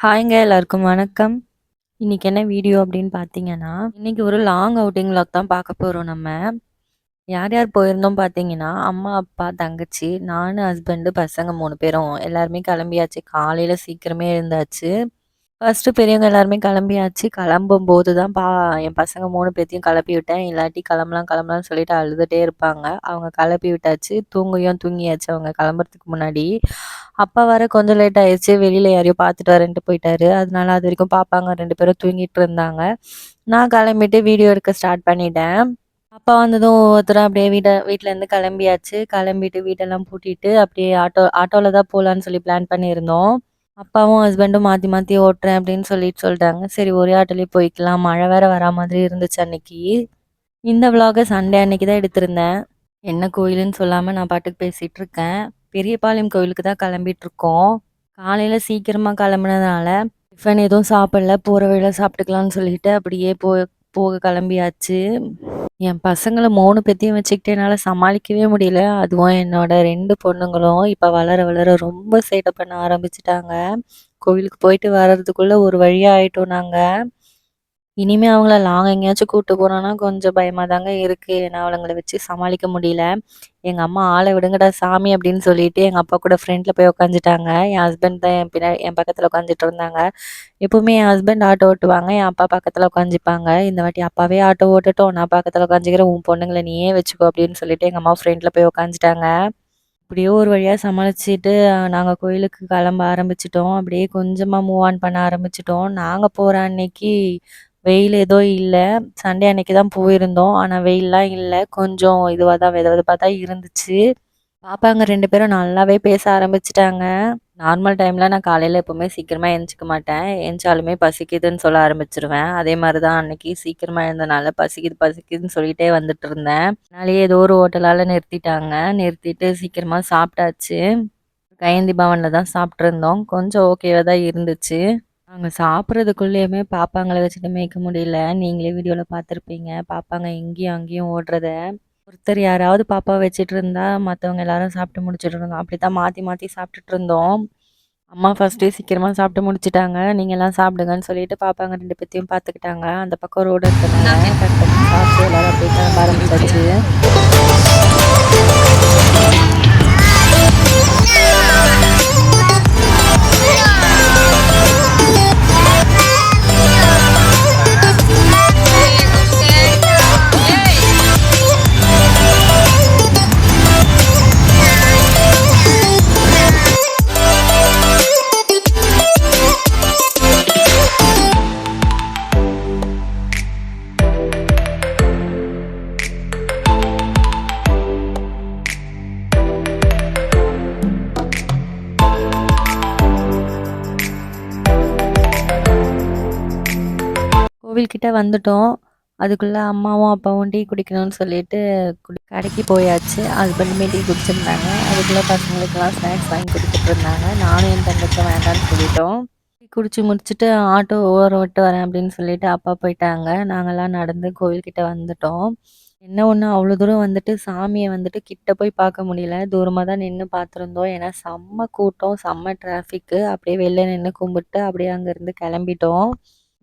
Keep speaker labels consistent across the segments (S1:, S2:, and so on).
S1: ஹாய்ங்க எல்லாருக்கும் வணக்கம். இன்றைக்கி என்ன வீடியோ அப்படின்னு பார்த்தீங்கன்னா, இன்னைக்கு ஒரு லாங் அவுட்டிங் விளாக் தான் பார்க்க போகிறோம் நம்ம. யார் யார் போயிருந்தோம் பார்த்தீங்கன்னா, அம்மா, அப்பா, தங்கச்சி, நான் ஹஸ்பண்டு, பசங்க மூணு பேரும் எல்லாருமே கிளம்பியாச்சு. காலையில் சீக்கிரமே இருந்தாச்சு ஃபஸ்ட்டு பெரியவங்க எல்லாருமே கிளம்பியாச்சு. கிளம்பும்போது தான் பா என் பசங்க மூணு பேர்த்தையும் கிளப்பி விட்டேன். இல்லாட்டி கிளம்பலாம் கிளம்பலாம்னு சொல்லிட்டு அழுதுட்டே இருப்பாங்க. அவங்க கிளப்பி விட்டாச்சு. தூங்கியும் தூங்கியாச்சு அவங்க கிளம்புறதுக்கு முன்னாடி. அப்பா வர கொஞ்சம் லேட் ஆயிடுச்சு வெளியில் யாரையும் பார்த்துட்டு வரேன்ட்டு போயிட்டாரு. அதனால அது வரைக்கும் பார்ப்பாங்க ரெண்டு பேரும் தூங்கிட்டு இருந்தாங்க. நான் கிளம்பிட்டு வீடியோ எடுக்க ஸ்டார்ட் பண்ணிட்டேன். அப்பா வந்ததும் ஒவ்வொருத்தரும் அப்படியே வீட்டை வீட்டிலேருந்து கிளம்பியாச்சு. கிளம்பிட்டு வீட்டெல்லாம் பூட்டிட்டு அப்படியே ஆட்டோ ஆட்டோவில் தான் போகலான்னு சொல்லி பிளான் பண்ணியிருந்தோம். அப்பாவும் ஹஸ்பண்டும் மாற்றி மாற்றி ஓட்டுறேன் அப்படின்னு சொல்லிட்டு சொல்லிட்டாங்க. சரி ஒரே ஆட்டோலேயே போய்க்கலாம். மழை வேற வரா மாதிரி இருந்துச்சு அன்னைக்கு. இந்த விலாகை சண்டே அன்னைக்கு தான் எடுத்திருந்தேன். என்ன கோயிலுன்னு சொல்லாமல் நான் பாட்டுக்கு பேசிகிட்டு இருக்கேன். பெரியபாளையம் கோயிலுக்கு தான் கிளம்பிட்டு இருக்கோம். காலையில் சீக்கிரமாக கிளம்புனதுனால டிஃபன் எதுவும் சாப்பிடல. போகிற வழியில் சாப்பிட்டுக்கலாம்னு சொல்லிட்டு அப்படியே போய் போக கிளம்பியாச்சு. என் பசங்களை மூணு பேத்தையும் வச்சுக்கிட்டு என்னால் சமாளிக்கவே முடியல. அதுவும் என்னோட ரெண்டு பொண்ணுங்களும் இப்போ வளர வளர ரொம்ப சேட்டை பண்ண ஆரம்பிச்சிட்டாங்க கோவிலுக்கு போயிட்டு வர்றதுக்குள்ளே ஒரு வழியாக ஆகிட்டோம் நாங்கள் இனிமே அவங்கள லாங் எங்கேயாச்சும் கூப்பிட்டு போனோன்னா கொஞ்சம் பயமாக தாங்க இருக்குது ஏன்னா அவளுங்கள வச்சு சமாளிக்க முடியல. எங்கள் அம்மா ஆளை விடுங்கடா சாமி அப்படின்னு சொல்லிட்டு எங்கள் அப்பா கூட ஃப்ரெண்டில் போய் உட்காந்துட்டாங்க. என் ஹஸ்பண்ட் தான் என் பின்னாடி என் பக்கத்தில் உட்காந்துட்டு இருந்தாங்க. எப்போவுமே என் ஹஸ்பண்ட் ஆட்டோ ஓட்டுவாங்க. என் அப்பா பக்கத்தில் உட்காந்துப்பாங்க. இந்த வாட்டி அப்பாவே ஆட்டோ ஓட்டட்டும். நான் பக்கத்தில் உட்காந்துக்கிறேன். உன் பொண்ணுங்களை நீயே வச்சுக்கோ அப்படின்னு சொல்லிட்டு எங்கள் அம்மா ஃப்ரெண்டில் போய் உட்காந்துட்டாங்க. அப்படியே ஒரு வழியாக சமாளிச்சுட்டு நாங்கள் கோயிலுக்கு கிளம்ப ஆரம்பிச்சிட்டோம் அப்படியே கொஞ்சமாக மூவ் ஆன் பண்ண ஆரம்பிச்சிட்டோம் நாங்கள் போகிற அன்னைக்கு வெயில் ஏதோ இல்லை சண்டே அன்னைக்கு தான் போயிருந்தோம். ஆனால் வெயிலெலாம் இல்லை கொஞ்சம் இதுவாக தான் வெத வெதப்பா தான் இருந்துச்சு. பாப்பாங்க ரெண்டு பேரும் நல்லாவே பேச ஆரம்பிச்சிட்டாங்க நார்மல் டைம்ல நான் காலையில் எப்பவுமே சீக்கிரமாக எழுந்திக்க மாட்டேன். எழுந்தாலுமே பசிக்குதுன்னு சொல்ல ஆரம்பிச்சிருவேன் அதே மாதிரி தான் அன்னைக்கு சீக்கிரமாக எழுந்தனால பசிக்குது பசிக்குதுன்னு சொல்லிட்டே வந்துட்டு இருந்தேன். அதனாலேயே ஏதோ ஒரு ஹோட்டலால் நிறுத்திட்டாங்க. நிறுத்திட்டு சீக்கிரமாக சாப்பிட்டாச்சு. கையேந்தி பவனில் தான் சாப்பிட்ருந்தோம் கொஞ்சம் ஓகேவா தான் இருந்துச்சு. நாங்க சாப்பிட்றதுக்குள்ளேயுமே பாப்பாங்கள வச்சுட்டு மேய்க்க முடியல. நீங்களே வீடியோல பார்த்துருப்பீங்க. பாப்பாங்க இங்கேயும் அங்கேயும் ஓடுறத. ஒருத்தர் யாராவது பாப்பாவ வச்சுட்டு இருந்தா மத்தவங்க எல்லாரும் சாப்பிட்டு முடிச்சுட்டு இருந்தோம். அப்படித்தான் மாத்தி மாத்தி சாப்பிட்டுட்டு இருந்தோம். அம்மா ஃபர்ஸ்ட்டே சீக்கிரமா சாப்பிட்டு முடிச்சுட்டாங்க. நீங்கலாம் சாப்பிடுங்கன்னு சொல்லிட்டு பாப்பாங்க 2 பேத்தையும் பார்த்துக்கிட்டாங்க. அந்த பக்கம் ரோடு இருக்கனால டக்கு டக்குன்னு சாப்பிட்டு எல்லாரும் அப்படியே கிளம்ப ஆரம்பிச்சாச்சு. கோவில்கிட்ட வந்துட்டோம். அதுக்குள்ளே அம்மாவும் அப்பாவும் டீ குடிக்கணும்னு சொல்லிட்டு குடி கடைக்கு போயாச்சு. ஹஸ்பண்டுமே டீ குடிச்சிருந்தாங்க. அதுக்குள்ளே பசங்களுக்கெல்லாம் ஸ்நாக்ஸ் வாங்கி கொடுத்துட்டு இருந்தாங்க. நானும் என் தங்கச்சியும் வேண்டாம்னு சொல்லிட்டோம். டீ குடிச்சு முடிச்சுட்டு ஆட்டோ ஓரம் விட்டு வரேன் அப்படின்னு சொல்லிட்டு அப்பா போயிட்டாங்க. நாங்கள்லாம் நடந்து கோவில்கிட்ட வந்துட்டோம். என்ன ஒன்று அவ்வளோ தூரம் வந்துட்டு சாமியை வந்துட்டு கிட்ட போய் பார்க்க முடியல. தூரமாக தான் நின்று பார்த்துருந்தோம். ஏன்னா செம்ம கூட்டம், செம்ம டிராஃபிக்கு. அப்படியே வெளில நின்று கும்பிட்டு அப்படியே அங்கேருந்து கிளம்பிட்டோம்.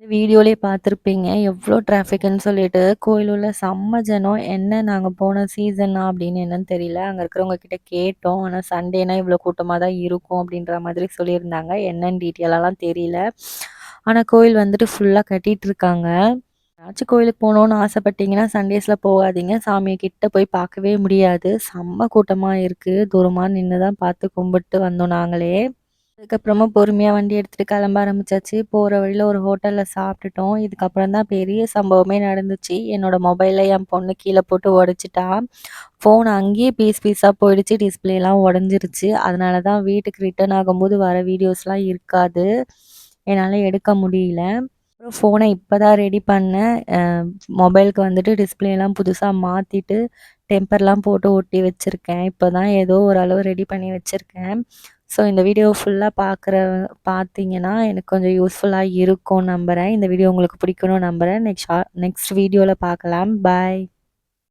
S1: வீடியோலேயே பார்த்துருப்பீங்க. எவ்வளோ டிராஃபிக்னு சொல்லிட்டு. கோயில் உள்ள செம்ம ஜனம். என்ன நாங்கள் போன சீசனா அப்படின்னு என்னன்னு தெரியல. அங்கே இருக்கிறவங்க கிட்ட கேட்டோம். ஆனால் சண்டேனா இவ்வளோ கூட்டமாக தான் இருக்கும் அப்படின்ற மாதிரி சொல்லியிருந்தாங்க. என்னன்னு டீட்டெயிலெலாம் தெரியல. ஆனால் கோயில் வந்துட்டு ஃபுல்லாக கட்டிட்டு இருக்காங்க. யாராச்சும் கோயிலுக்கு போகணும்னு ஆசைப்பட்டீங்கன்னா சண்டேஸில் போகாதீங்க. சாமியை கிட்ட போய் பார்க்கவே முடியாது. செம்ம கூட்டமாக இருக்குது தூரமாக நின்று தான் பார்த்து கும்பிட்டு வந்தோம் நாங்களே. அதுக்கப்புறமா பொறுமையாக வண்டி எடுத்துகிட்டு கிளம்ப ஆரம்பிச்சாச்சு. போகிற வழியில ஒரு ஹோட்டலில் சாப்பிட்டுட்டோம். இதுக்கப்புறம் தான் பெரிய சம்பவமே நடந்துச்சு. என்னோடய மொபைலில் என் பொண்ணு கீழே போட்டு உடச்சிட்டா ஃபோன் அங்கேயே பீஸ் பீஸாக போயிடுச்சு. டிஸ்பிளேலாம் உடஞ்சிருச்சு அதனால தான் வீட்டுக்கு ரிட்டர்ன் ஆகும்போது வர வீடியோஸ்லாம் இருக்காது. என்னால் எடுக்க முடியல. அப்புறம் ஃபோனை இப்போ தான் ரெடி பண்ணேன். மொபைலுக்கு வந்துட்டு டிஸ்பிளேலாம் புதுசாக மாற்றிட்டு டெம்பர்லாம் போட்டு ஒட்டி வச்சுருக்கேன் இப்போ தான் ஏதோ ஓரளவு ரெடி பண்ணி வச்சுருக்கேன் ஸோ இந்த வீடியோ ஃபுல்லாக பார்க்குற பார்த்தீங்கன்னா எனக்கு கொஞ்சம் யூஸ்ஃபுல்லாக இருக்கும் நம்புகிறேன் இந்த வீடியோ உங்களுக்கு பிடிக்கணும் நம்புறேன். நெக்ஸ்ட் நெக்ஸ்ட் வீடியோவில் பார்க்கலாம். பாய்.